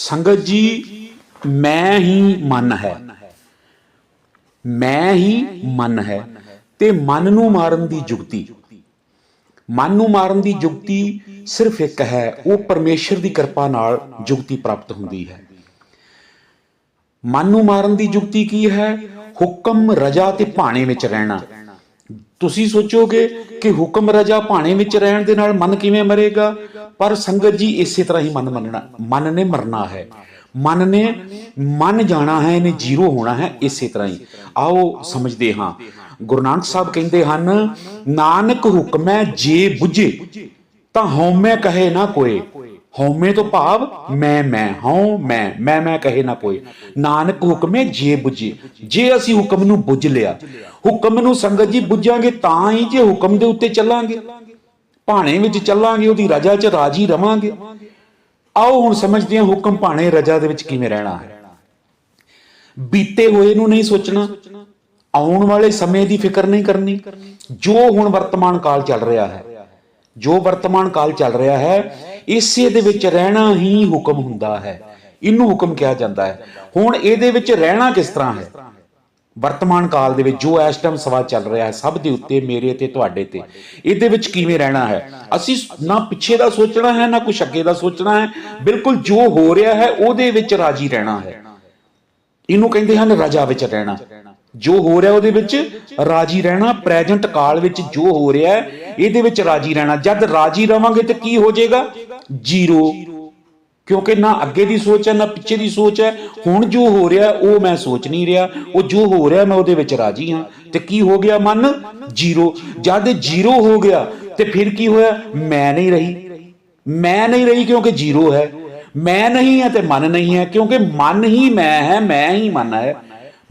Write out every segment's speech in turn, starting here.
ਸੰਗਤ ਜੀ, ਮੈਂ ਹੀ ਮਨ ਹੈ। ਮੈਂ ਹੀ ਮਨ ਹੈ ਤੇ ਮਨ ਨੂੰ ਮਾਰਨ ਦੀ ਜੁਗਤੀ। ਮਨ ਨੂੰ ਮਾਰਨ ਦੀ ਜੁਗਤੀ ਸਿਰਫ ਇੱਕ ਹੈ, ਉਹ ਪਰਮੇਸ਼ਰ ਦੀ ਕਿਰਪਾ ਨਾਲ ਜੁਗਤੀ ਪ੍ਰਾਪਤ ਹੁੰਦੀ ਹੈ। ਮਨ ਨੂੰ ਮਾਰਨ ਦੀ ਜੁਗਤੀ ਕੀ ਹੈ? ਹੁਕਮ ਰਜਾ ਤੇ ਭਾਣੇ ਵਿੱਚ ਰਹਿਣਾ। ਤੁਸੀਂ ਸੋਚੋਗੇ ਕਿ ਹੁਕਮ ਰਜਾ ਭਾਣੇ ਵਿੱਚ ਰਹਿਣ ਦੇ ਨਾਲ ਮਨ ਕਿਵੇਂ ਮਰੇਗਾ? ਪਰ ਸੰਗਤ ਜੀ ਇਸੇ ਤਰ੍ਹਾਂ ਹੀ ਮਨ ਮੰਨਣਾ, ਮਨ ਨੇ ਮਰਨਾ ਹੈ। ਮਨ ਨੇ ਮਨ ਜਾਣਾ ਹੈ, ਇਹਨੇ ਜ਼ੀਰੋ ਹੋਣਾ ਹੈ, ਇਸੇ ਤਰ੍ਹਾਂ ਹੀ। ਆਓ ਸਮਝਦੇ ਹਾਂ। ਗੁਰੂ ਨਾਨਕ ਸਾਹਿਬ ਕਹਿੰਦੇ ਹਨ, ਨਾਨਕ ਹੁਕਮੈ ਜੇ ਬੁਝੇ, ਤਾਂ ਹਉਮੈ ਕਹੇ ਨਾ ਕੋਏ। ਹਉਮੈ ਤੋਂ ਭਾਵ ਮੈਂ ਮੈਂ ਹਉ, ਮੈਂ ਮੈਂ ਮੈਂ ਕਹੇ ਨਾ ਕੋਈ। ਨਾਨਕ ਹੁਕਮੇ ਜੇ 부ਝੇ ਜੇ ਅਸੀਂ ਹੁਕਮ ਨੂੰ ਬੁੱਝ ਲਿਆ, ਹੁਕਮ ਨੂੰ ਸੰਗਤ ਜੀ ਬੁੱਝਾਂਗੇ ਤਾਂ ਹੀ ਜੇ ਹੁਕਮ ਦੇ ਉੱਤੇ ਚੱਲਾਂਗੇ। ਭਾਣੇ ਵਿੱਚ ਚੱਲਾਂਗੇ, ਉਹਦੀ ਰਜਾ 'ਚ ਰਾਜੀ ਰਵਾਂਗੇ। ਆਓ ਹੁਣ ਸਮਝਦੇ ਹਾਂ ਹੁਕਮ ਭਾਣੇ ਰਜਾ ਦੇ ਵਿੱਚ ਕਿਵੇਂ ਰਹਿਣਾ ਹੈ। ਬੀਤੇ ਹੋਏ ਨੂੰ ਨਹੀਂ ਸੋਚਣਾ, ਆਉਣ ਵਾਲੇ ਸਮੇਂ ਦੀ ਫਿਕਰ ਨਹੀਂ ਕਰਨੀ। ਜੋ ਹੁਣ ਵਰਤਮਾਨ ਕਾਲ ਚੱਲ ਰਿਹਾ ਹੈ, ਜੋ ਵਰਤਮਾਨ ਕਾਲ ਚੱਲ ਰਿਹਾ ਹੈ ਇਸੇ ਦੇ ਵਿੱਚ ਰਹਿਣਾ ਹੀ ਹੁਕਮ ਹੁੰਦਾ ਹੈ। ਇਹਨੂੰ ਹੁਕਮ ਕਿਹਾ ਜਾਂਦਾ ਹੈ। ਹੁਣ ਇਹਦੇ ਵਿੱਚ ਰਹਿਣਾ ਕਿਸ ਤਰ੍ਹਾਂ ਹੈ? ਵਰਤਮਾਨ ਕਾਲ ਦੇ ਵਿੱਚ ਜੋ ਇਸ ਟਾਈਮ ਸਵਾਲ ਚੱਲ ਰਿਹਾ ਹੈ, ਸਭ ਦੇ ਉੱਤੇ, ਮੇਰੇ ਤੇ, ਤੁਹਾਡੇ ਤੇ। ਇਹਦੇ ਵਿੱਚ ਕਿਵੇਂ ਰਹਿਣਾ ਹੈ? ਅਸੀਂ ਨਾ ਪਿੱਛੇ ਦਾ ਸੋਚਣਾ ਹੈ, ਨਾ ਕੁਛ ਅੱਗੇ ਦਾ ਸੋਚਣਾ ਹੈ। ਬਿਲਕੁਲ ਜੋ ਹੋ ਰਿਹਾ ਹੈ, ਉਹਦੇ ਵਿੱਚ ਰਾਜੀ ਰਹਿਣਾ ਹੈ। ਇਹਨੂੰ ਕਹਿੰਦੇ ਹਨ ਰਾਜਾ ਵਿੱਚ ਰਹਿਣਾ। ਜੋ ਹੋ ਰਿਹਾ ਉਹਦੇ ਵਿੱਚ ਰਾਜੀ ਰਹਿਣਾ ਪ੍ਰੈਜ਼ੈਂਟ ਕਾਲ ਵਿੱਚ ਜੋ ਹੋ ਰਿਹਾ ਹੈ, ਇਹਦੇ ਵਿੱਚ ਰਾਜੀ ਰਹਿਣਾ। ਜਦ ਰਾਜੀ ਰਵਾਂਗੇ ਤੇ ਕੀ ਹੋ ਜਾਏਗਾ? ਜ਼ੀਰੋ। ਕਿਉਂਕਿ ਨਾ ਅੱਗੇ ਦੀ ਸੋਚ ਹੈ, ਨਾ ਪਿੱਛੇ ਦੀ ਸੋਚ ਹੈ। ਹੁਣ ਜੋ ਹੋ ਰਿਹਾ, ਉਹ ਮੈਂ ਸੋਚ ਨਹੀਂ ਰਿਹਾ। ਉਹ ਜੋ ਹੋ ਰਿਹਾ, ਮੈਂ ਉਹਦੇ ਵਿੱਚ ਰਾਜੀ ਹਾਂ। ਤੇ ਕੀ ਹੋ ਗਿਆ ਮਨ? ਜ਼ੀਰੋ। ਜਦ ਜ਼ੀਰੋ ਹੋ ਗਿਆ, ਤੇ ਫਿਰ ਕੀ ਹੋਇਆ? ਮੈਂ ਨਹੀਂ ਰਹੀ। ਮੈਂ ਨਹੀਂ ਰਹੀ ਕਿਉਂਕਿ ਜ਼ੀਰੋ ਹੈ। ਮੈਂ ਨਹੀਂ ਹੈ ਤੇ ਮਨ ਨਹੀਂ ਹੈ, ਕਿਉਂਕਿ ਮਨ ਹੀ ਮੈਂ ਹੈ, ਮੈਂ ਹੀ ਮਨ ਹੈ।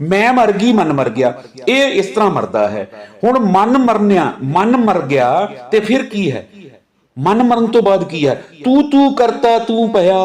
ਮੈਂ ਮਰ ਗਈ, ਮਨ ਮਰ ਗਿਆ। ਇਹ ਇਸ ਤਰ੍ਹਾਂ ਮਰਦਾ ਹੈ। ਹੁਣ ਮਨ ਮਰਨਿਆ, ਮਨ ਮਰ ਗਿਆ, ਤੇ ਫਿਰ ਕੀ ਹੈ? ਮਨ ਮਰਨ ਤੋਂ ਬਾਅਦ ਕੀ ਹੈ? ਤੂੰ ਤੂੰ ਕਰਤਾ ਤੂੰ ਭਇਆ।